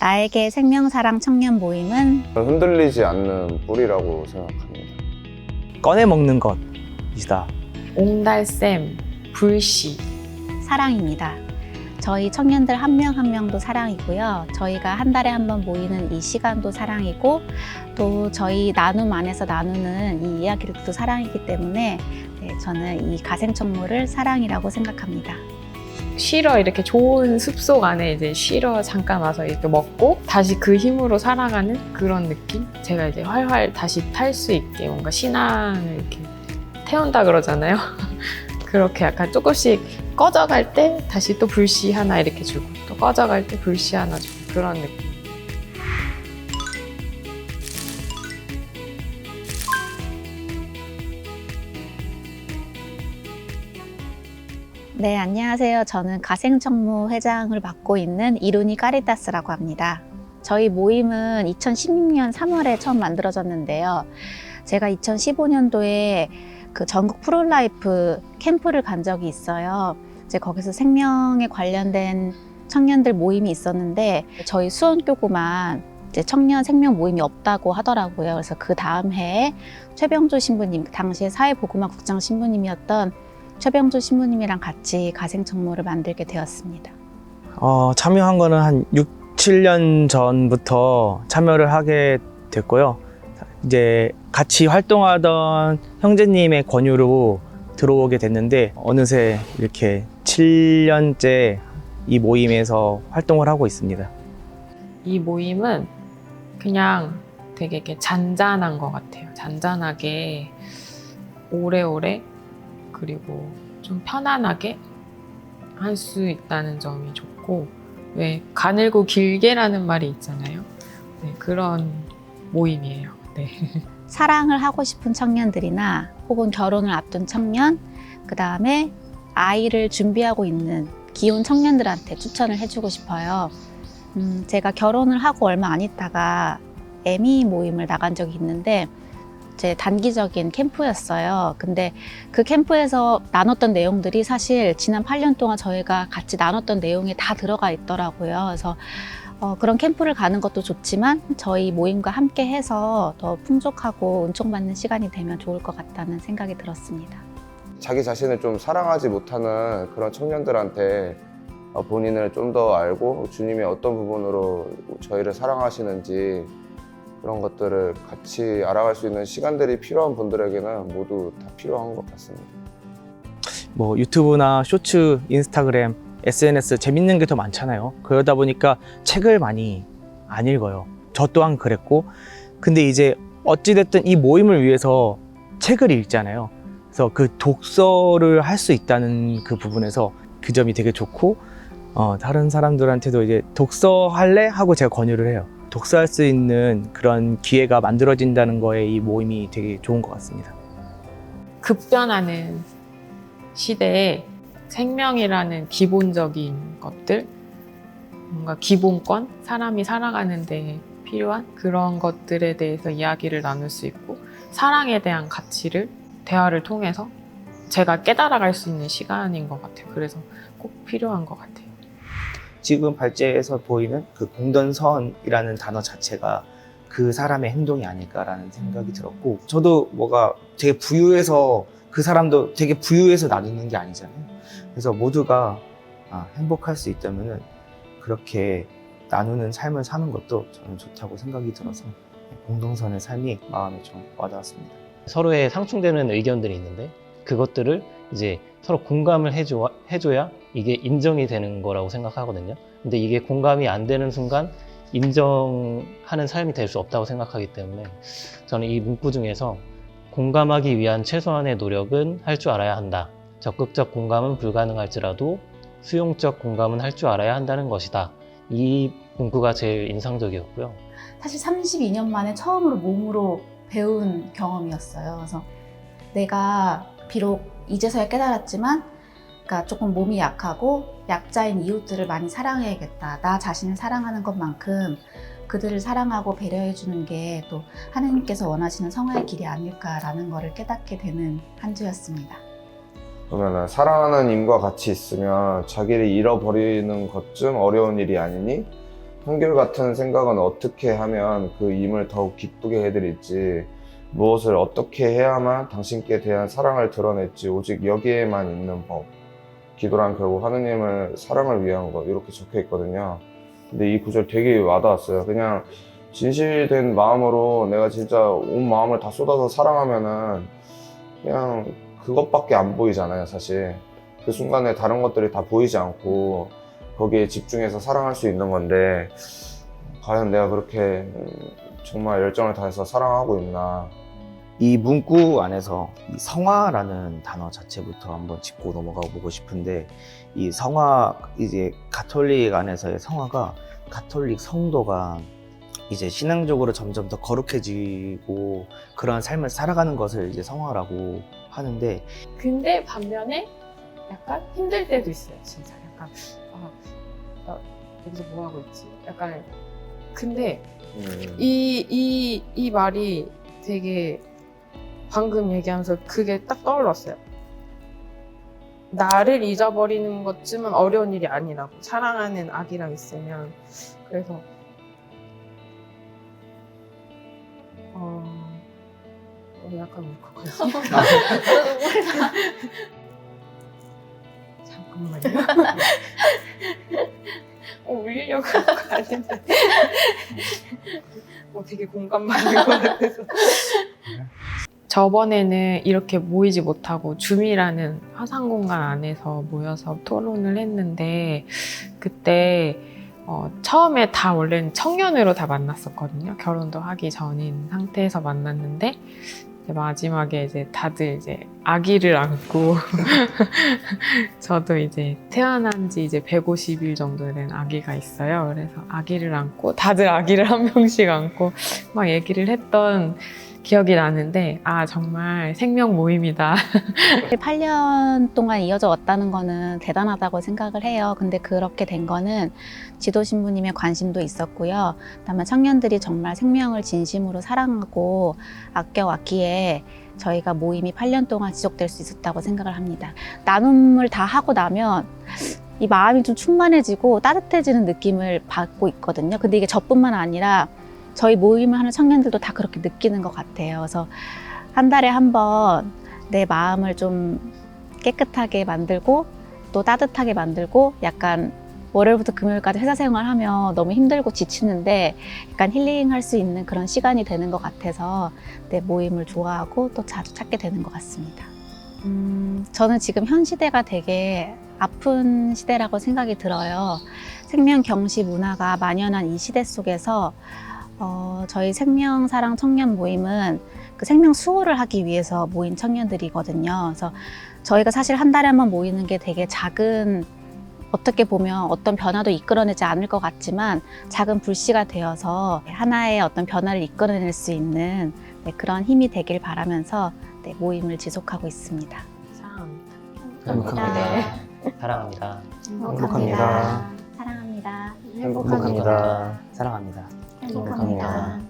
나에게 생명사랑 청년 모임은 흔들리지 않는 뿌리라고 생각합니다. 꺼내 먹는 것이다. 옹달샘, 불씨, 사랑입니다. 저희 청년들 한 명 한 명도 사랑이고요. 저희가 한 달에 한 번 모이는 이 시간도 사랑이고 또 저희 나눔 안에서 나누는 이 이야기들도 사랑이기 때문에 네, 저는 이 가생청모를 사랑이라고 생각합니다. 쉬러 이렇게 좋은 숲속 안에 이제 쉬러 잠깐 와서 이렇게 먹고 다시 그 힘으로 살아가는 그런 느낌? 제가 이제 활활 다시 탈 수 있게 뭔가 신앙을 이렇게 태운다 그러잖아요. 그렇게 약간 조금씩 꺼져갈 때 다시 또 불씨 하나 이렇게 주고 또 꺼져갈 때 불씨 하나 주고 그런 느낌. 네, 안녕하세요. 저는 가생청무 회장을 맡고 있는 이루니 까리타스라고 합니다. 저희 모임은 2016년 3월에 처음 만들어졌는데요. 제가 2015년도에 그 전국 프로라이프 캠프를 간 적이 있어요. 이제 거기서 생명에 관련된 청년들 모임이 있었는데 저희 수원교구만 이제 청년 생명 모임이 없다고 하더라고요. 그래서 그 다음 해에 최병조 신부님, 그 당시에 사회보고만 국장 신부님이었던 최병조 신부님이랑 같이 가생청모를 만들게 되었습니다. 어, 참여한 거는 한 6, 7년 전부터 참여를 하게 됐고요. 이제 같이 활동하던 형제님의 권유로 들어오게 됐는데 어느새 이렇게 7년째 이 모임에서 활동을 하고 있습니다. 이 모임은 그냥 되게 이렇게 잔잔한 것 같아요. 잔잔하게 오래오래 그리고 좀 편안하게 할 수 있다는 점이 좋고 왜 가늘고 길게라는 말이 있잖아요. 네, 그런 모임이에요. 네. 사랑을 하고 싶은 청년들이나 혹은 결혼을 앞둔 청년, 그 다음에 아이를 준비하고 있는 기혼 청년들한테 추천을 해주고 싶어요. 음, 제가 결혼을 하고 얼마 안 있다가 애미 모임을 나간 적이 있는데 제 단기적인 캠프였어요. 근데 그 캠프에서 나눴던 내용들이 사실 지난 8년 동안 저희가 같이 나눴던 내용에 다 들어가 있더라고요. 그래서 어, 그런 캠프를 가는 것도 좋지만 저희 모임과 함께 해서 더 풍족하고 은총받는 시간이 되면 좋을 것 같다는 생각이 들었습니다. 자기 자신을 좀 사랑하지 못하는 그런 청년들한테 어, 본인을 좀 더 알고 주님이 어떤 부분으로 저희를 사랑하시는지 그런 것들을 같이 알아갈 수 있는 시간들이 필요한 분들에게는 모두 다 필요한 것 같습니다. 뭐 유튜브나 쇼츠, 인스타그램, SNS 재밌는 게 더 많잖아요. 그러다 보니까 책을 많이 안 읽어요. 저 또한 그랬고. 근데 이제 어찌됐든 이 모임을 위해서 책을 읽잖아요. 그래서 그 독서를 할 수 있다는 그 부분에서 그 점이 되게 좋고, 어, 다른 사람들한테도 이제 독서 할래? 하고 제가 권유를 해요. 독서할 수 있는 그런 기회가 만들어진다는 거에 이 모임이 되게 좋은 것 같습니다. 급변하는 시대에 생명이라는 기본적인 것들, 뭔가 기본권, 사람이 살아가는데 필요한 그런 것들에 대해서 이야기를 나눌 수 있고, 사랑에 대한 가치를 대화를 통해서 제가 깨달아갈 수 있는 시간인 것 같아요. 그래서 꼭 필요한 것 같아요. 지금 발제에서 보이는 그 공don선이라는 단어 자체가 그 사람의 행동이 아닐까라는 생각이 들었고 저도 뭐가 되게 부유해서 그 사람도 되게 부유해서 나누는 게 아니잖아요. 그래서 모두가 아, 행복할 수 있다면은 그렇게 나누는 삶을 사는 것도 저는 좋다고 생각이 들어서 공동선의 삶이 마음에 좀 와닿았습니다. 서로의 상충되는 의견들이 있는데 그것들을 이제 서로 공감을 해줘, 해줘야 이게 인정이 되는 거라고 생각하거든요. 근데 이게 공감이 안 되는 순간 인정하는 삶이 될 수 없다고 생각하기 때문에 저는 이 문구 중에서 공감하기 위한 최소한의 노력은 할 줄 알아야 한다. 적극적 공감은 불가능할지라도 수용적 공감은 할 줄 알아야 한다는 것이다. 이 문구가 제일 인상적이었고요. 사실 32년 만에 처음으로 몸으로 배운 경험이었어요. 그래서 내가 비록 이제서야 깨달았지만, 그러니까 조금 몸이 약하고 약자인 이웃들을 많이 사랑해야겠다. 나 자신을 사랑하는 것만큼 그들을 사랑하고 배려해 주는 게 또 하느님께서 원하시는 성화의 길이 아닐까라는 것을 깨닫게 되는 한 주였습니다. 그러면 사랑하는 임과 같이 있으면 자기를 잃어버리는 것쯤 어려운 일이 아니니 한결 같은 생각은 어떻게 하면 그 임을 더욱 기쁘게 해드릴지 무엇을 어떻게 해야만 당신께 대한 사랑을 드러낼지 오직 여기에만 있는 법. 기도란 결국 하느님을 사랑을 위한 것 이렇게 적혀 있거든요. 근데 이 구절 되게 와닿았어요. 그냥 진실된 마음으로 내가 진짜 온 마음을 다 쏟아서 사랑하면은 그냥 그것밖에 안 보이잖아요 사실. 그 순간에 다른 것들이 다 보이지 않고 거기에 집중해서 사랑할 수 있는 건데 과연 내가 그렇게 음, 정말 열정을 다해서 사랑하고 있나 이 문구 안에서 이 성화라는 단어 자체부터 한번 짚고 넘어가 보고 싶은데 이 성화 이제 가톨릭 안에서의 성화가 가톨릭 성도가 이제 신앙적으로 점점 더 거룩해지고 그러한 삶을 살아가는 것을 이제 성화라고 하는데 근데 반면에 약간 힘들 때도 있어요, 진짜. 약간 아, 나 여기서 뭐 하고 있지? 약간 근데 음, 이 이 이 말이 되게 방금 얘기하면서 그게 딱 떠올랐어요. 나를 잊어버리는 것쯤은 어려운 일이 아니라고 사랑하는 아기랑 있으면 그래서 어, 어 약간 울컥하지. 잠깐만요. 어, 울리려고 하는 거 아닌데. 어, 되게 공감받는 것 같아서. 저번에는 이렇게 모이지 못하고 줌이라는 화상 공간 안에서 모여서 토론을 했는데 그때 어, 처음에 다 원래는 청년으로 다 만났었거든요. 결혼도 하기 전인 상태에서 만났는데 마지막에 이제 다들 이제 아기를 안고 저도 이제 태어난 지 이제 150일 정도 된 아기가 있어요. 그래서 아기를 안고 다들 아기를 한 명씩 안고 막 얘기를 했던 기억이 나는데 아 정말 생명 모임이다. 8년 동안 이어져 왔다는 거는 대단하다고 생각을 해요. 근데 그렇게 된 거는 지도 신부님의 관심도 있었고요. 그다음에 청년들이 정말 생명을 진심으로 사랑하고 아껴왔기에 저희가 모임이 8년 동안 지속될 수 있었다고 생각을 합니다. 나눔을 다 하고 나면 이 마음이 좀 충만해지고 따뜻해지는 느낌을 받고 있거든요. 근데 이게 저뿐만 아니라 저희 모임을 하는 청년들도 다 그렇게 느끼는 것 같아요. 그래서 한 달에 한 번 내 마음을 좀 깨끗하게 만들고 또 따뜻하게 만들고 약간 월요일부터 금요일까지 회사 생활하면 너무 힘들고 지치는데 약간 힐링할 수 있는 그런 시간이 되는 것 같아서 내 모임을 좋아하고 또 자주 찾게 되는 것 같습니다. 음, 저는 지금 현 시대가 되게 아픈 시대라고 생각이 들어요. 생명 경시 문화가 만연한 이 시대 속에서 어, 저희 생명사랑 청년 모임은 그 생명 수호를 하기 위해서 모인 청년들이거든요. 그래서 저희가 사실 한 달에 한 번 모이는 게 되게 작은 어떻게 보면 어떤 변화도 이끌어내지 않을 것 같지만 작은 불씨가 되어서 하나의 어떤 변화를 이끌어낼 수 있는 네, 그런 힘이 되길 바라면서 네, 모임을 지속하고 있습니다. 사랑합니다. 행복합니다. 사랑합니다. 행복합니다. 사랑합니다. 행복합니다. 행복합니다.